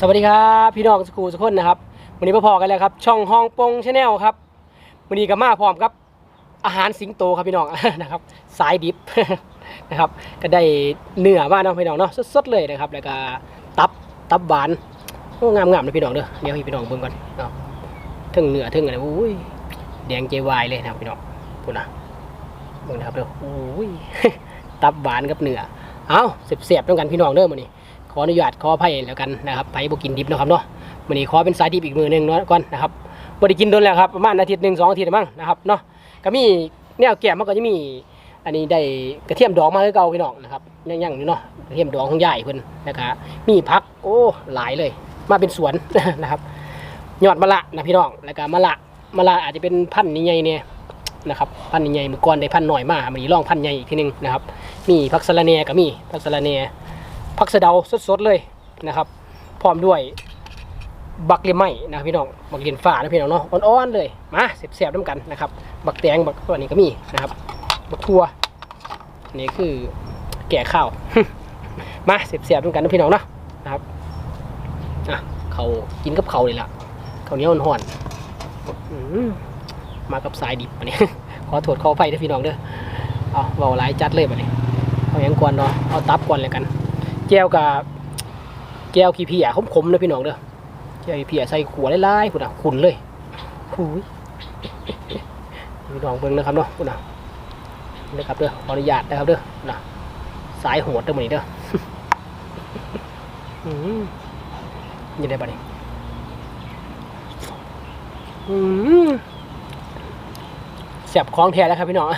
สวัสดีครับพี่น้องสกูทุกคนนะครับวันนี้มาพอกันแล้วครับ ช่องห้องปงชาแนลครับวันนี้ก็มาพร้อมครับ อาหารสิงโตครับพี่น้องนะครับ สายดิบนะครับก็ได้เนื้อมาเนาะพี่น้องเนาะสดๆเลยนะครับแล้วก็ตับตับหวานโอ้งามๆนะพี่น้องเด้อเดี๋ยวให้พี่น้องเบิ่งก่อนเนาะถึงเนื้อถึงอะไรอุ้ยแดงเจวายเลยนะครับพี่น้องพูดนะเบิ่งนะครับเด้ออุ้ยตับหวานกับเนื้อเอาเสียบๆต้องกันพี่น้องเด้อมื้อนี้ ขออนุญาตขออภัยแล้วกันนะครับไผบ่กินดิบนะครับเนาะมื้อนี้ขอเป็นสายดิบอีกมือหนึ่งเนาะก่อนนะครับบ่ได้กินโดนแล้วครับประมาณอาทิตย์หนึ่งสองอาทิตย์มั้งนะครับเนาะก็มีแนวแก้มมันก็จะมี อันนี้ได้กระเทียมดองมาคือเก่าพี่น้องนะครับยังยังอยู่เนาะกระเทียมดองของยายเพิ่นนะครับมีผักโอ้หลายเลย มาเป็นสวนนะครับยอดมะละนะพี่น้องแล้วก็มะละมะละอาจจะเป็นพันธุ์ใหญ่ๆเนี่ยนะครับพันธุ์ใหญ่ๆเมื่อก่อนได้พันธุ์หน้อยมามื้อนี้ลองพันธุ์ใหญ่อีกทีหนึงนะครับมีผักสะระแหน่ก็มีผักสะระแหน่ ผักสะเดาสดๆเลยนะครับ พร้อมด้วยบักเลียมไหมนะครับพี่น้องบักเลียนฟ้านะพี่น้องเนาะอ่อนๆเลยมาเสียบๆน้ำกันนะครับบักแตงบักตัวนี้ก็มีนะครับบักทั่วนี่คือแก่ข้าวมาเสียบๆน้ำกันนะพี่น้องเนาะนะครับอะเขากินกับเขาเลยล่ะเขาเนี้ยวห่อนๆอืมากับสายดิบอันนี้ขอโทษขออภัยนะพี่น้องเด้อเอาเบาหลายจัดเลยบัดนี้เอาหยังก่อนเนาะเอาตับก่อนเลยกัน แก้วกับแก้วขี้เพียขมๆนะพี่น้องเด้อแก้วขี้เพียใส่ขัวไล่ๆพุ่นอะขุนเลยหูยพี่น้องเบิ่งนะครับเนาะพุ่นอะนะครับเด้อขออนุญาตนะครับเด้อนะสายโหดเด้อมื้อนี้เด้ออืมยังไงบัดนี้อืมแซ่บของแท้แล้วครับพี่น้อง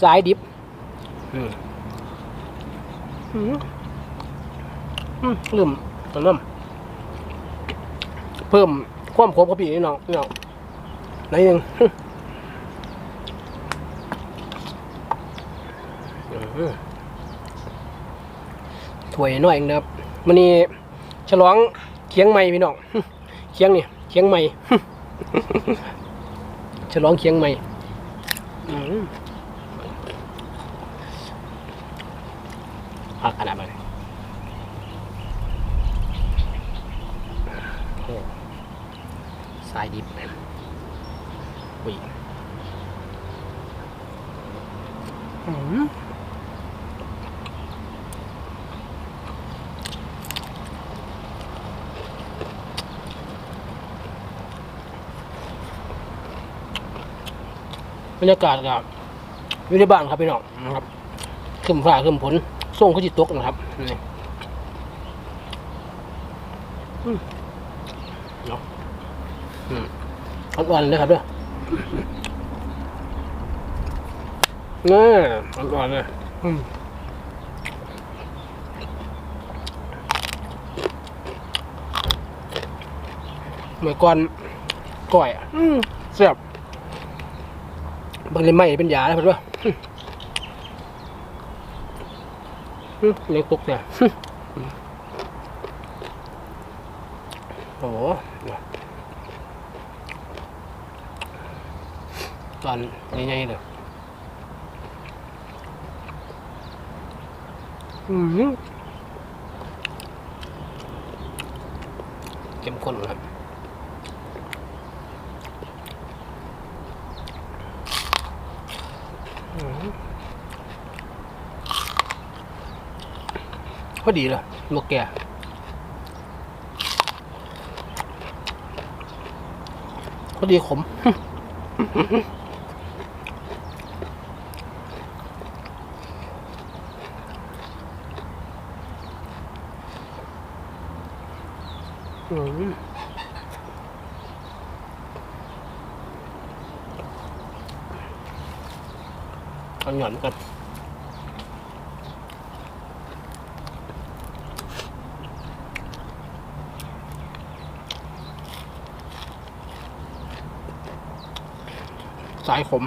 สายดิบอืมอืมอืม ลืมตัวน้ำเพิ่มความขมกับพี่นี่น้องพี่น้องไหนิดนึงถ้วยน้อยเองนะครับมันนี่ฉลองเคียงใหม่พี่น้องเคียงนี่เคียงใหม่ฉลองเคียงใหม่อืม พักขนาดมันโอ้สายดิบอุ้ยอืม บรรยากาศกับอยู่ในบ้านครับพี่น้องนะครับขึ้นฟ้าขึ้นฝนส่งเขาจิตตกนะครับนี่อืมเนาะอืมอ่อนๆเลยครับเด้อ น่าอ่อนๆเลยอืมเหมือนก่อนก่อยอะอืมเสียบบางเลยไม่เป็นยาแล้วเพื่อนว่าอืมเล็กตุกเนี่ยโอ้โหตอนใหญ่ๆเลยอืม เข้มข้นครับพอดีเลยลูกแก่พอดีขม อืมเอาหย่อนกันสายขม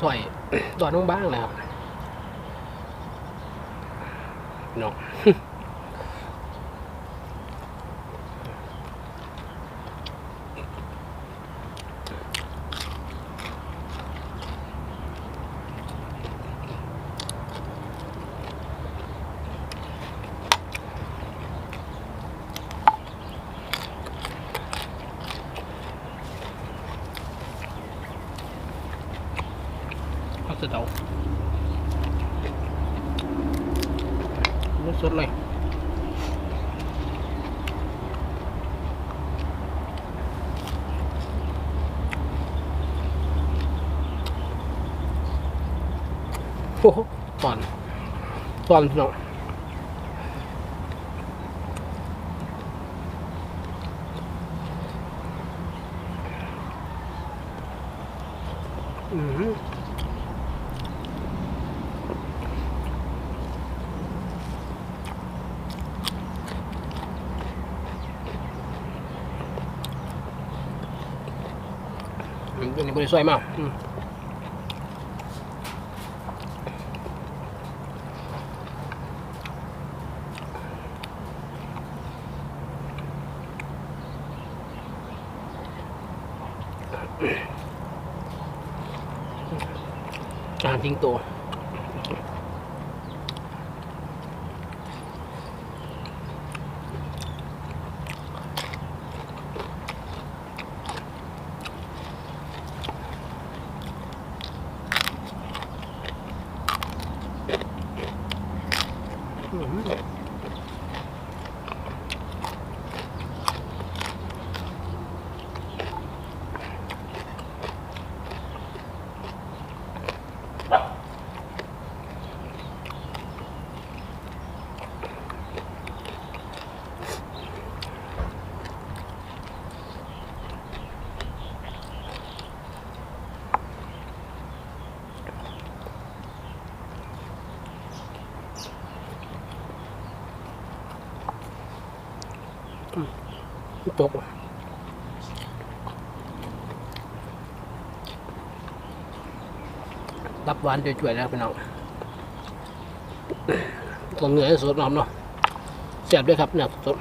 สวยตอนบ้างๆนะครับเนาะ ผัก สะเดาสดเลยโอ้โหตอนตอนเนาะอืม อืมตัว นี้บริสวยมากอืมอาหารทิ้งตัวอืม ตกรับหวานจ่วยๆแล้วพี่น้องตัวเนื้อสดหอมเนาะแซ่บด้วยครับเนี่ยสด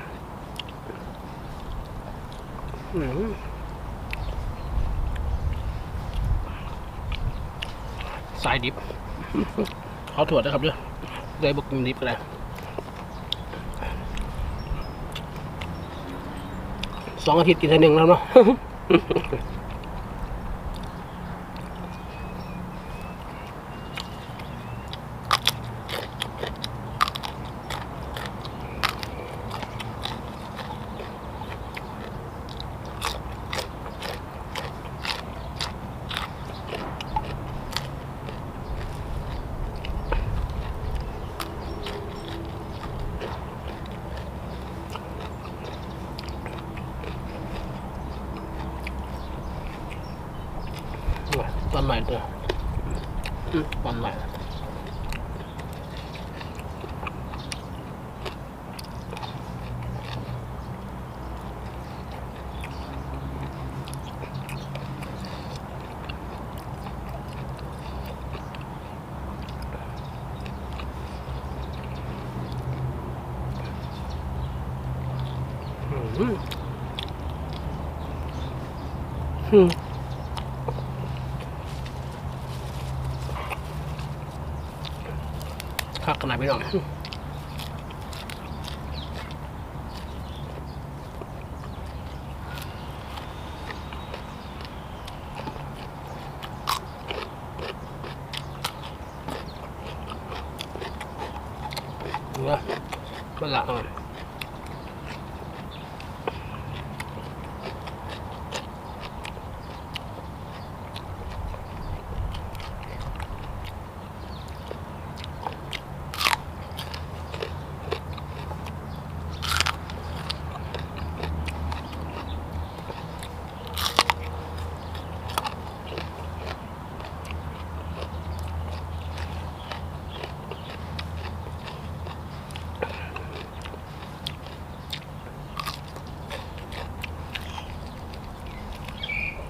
สายดิบเขาถั่วนะครับเด้อได้บุกกินดิบก็ได้ สองอาทิตย์กินทีหนึ่งแล้วเนาะ ตอนใหม่เด้ออืมตอนใหม่อืม อืมคักขนาดพี่น้องเนื้อมันละหน่อย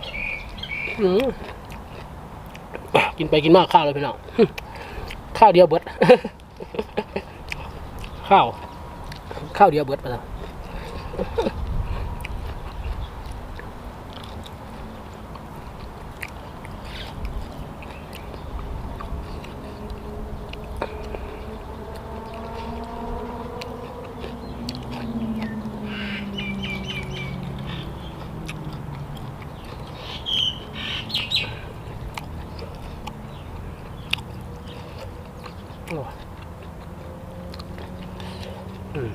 อืม กินไปกินมากข้าวเลยพี่น้องข้าวเดียวเบิดข้าว ข้าวเดียวเบิดไปแล้ว โอ้อืม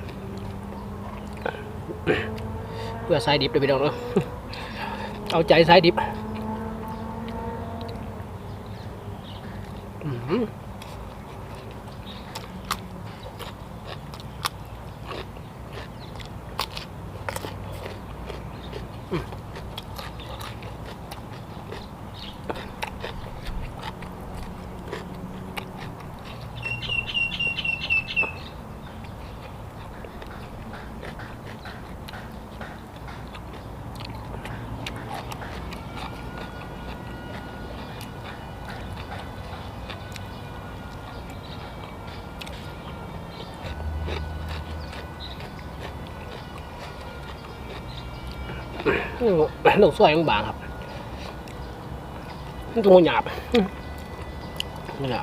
เพื่อสายดิบเลยพี่น้องเนอะเอาใจสายดิบอืมนี่ หนูสวยบางครับนี่ตัวหยาบนี่แหละ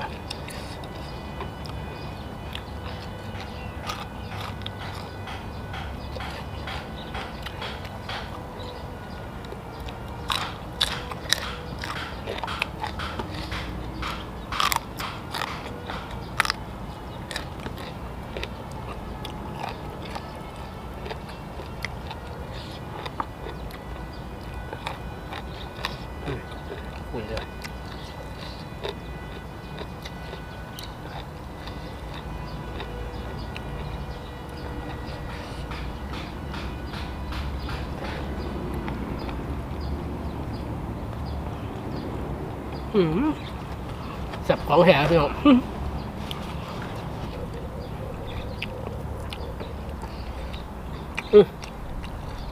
แสับของแหพี่น้อง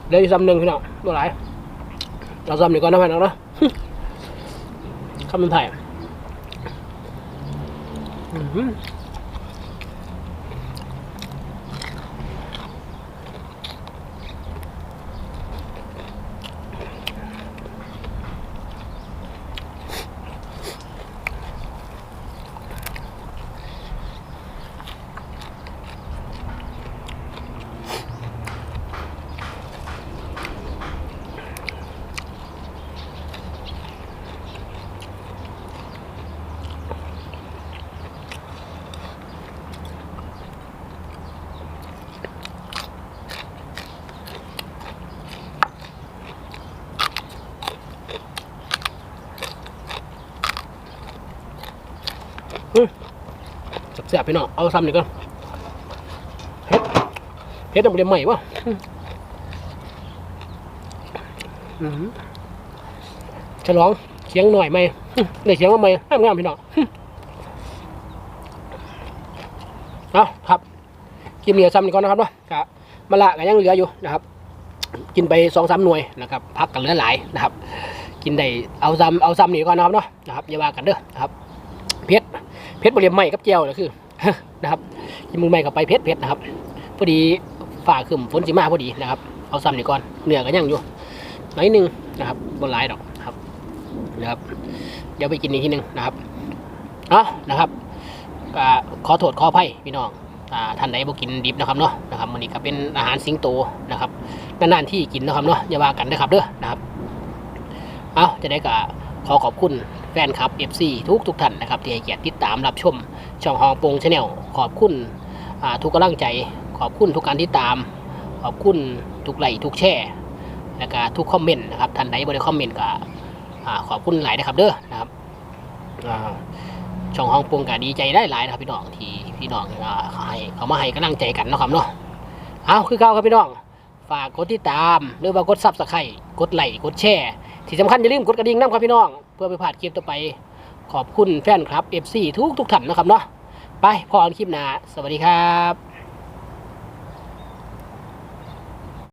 เดี๋ยวอีกซ้ำหนึ่งพี่น้องตัวไหนเราซ้ำหนึ่งก่อนนะพี่น้องเนาะคำมันไทย แซ่บๆพี่น้องเอาซ้ำหนึ่งก่อนเฮ็ดเฮ็ดต้องเรียนใหม่วะอื้อหือฉลองเคียงหน่อยไหมได้เคียงมาไหมงามงามๆพี่น้องเอาครับกินเหนียวซ้ำหนึ่งก่อนนะครับเนาะครับมะละก็ยังเหลืออยู่นะครับ กินไปสองสามหน่วยนะครับพักกันเหลือหลายนะครับ กินได้เอาซ้ำเอาซ้ำนี่ก่อนนะครับเนาะนะครับอย่าว่ากันเด้อนะครับเพชร เพชรบริเวณใหม่กับเจียวก็คือนะครับกินมือใหม่กับไปเพชรเพชรนะครับพอดีฝ่าขึ้นฝนสิมาพอดีนะครับเอาซ้ำนี่ก่อนเหนือก็ยังอยู่น้อยหนึงนะครับบนหลายดอกนะครับนะครับเดี๋ยวไปกินอีกทีหนึ่งนะครับเอานะครับก็ขอโทษขออภัยพี่น้องอ่าท่านใดบ่กินดิบนะครับเนาะนะครับมันนี้ก็เป็นอาหารสิงโตนะครับนานๆที่กินนะครับเนาะอย่าว่ากันนะครับเด้อนะครับเอาจะได้ก็ขอขอบคุณ ฟนคลับ FC ทุกทุกท่านนะครับที่ให้เกียรติติดตามรับชมช่องฮองโปงชาแนลขอบคุณทุกกำลังใจ ขอบคุณทุกการติดตาม ขอบคุณทุกไลค์ทุกแชร์แล้วก็ทุกคอมเมนต์นะครับท่านใดบ่ได้คอมเมนต์ก็ขอบคุณหลายนะครับเด้อนะครับช่องฮองโปงก็ดีใจได้หลายนะครับพี่น้องที่พี่น้องให้เขามาให้กำลังใจกันนะครับเนาะเอาคือเก่าครับพี่น้องฝากกดติดตาม หรือว่ากดซับสไครต์กดไลค์กดแชร์ ที่สำคัญอย่าลืมกดกระดิ่งนะครับพี่น้อง เพื่อไปผ่านคลิปต่อไป ขอบคุณแฟนครับ FC ทุกทุกท่านนะครับเนาะไปพอคลิปหน้าสวัสดีครับ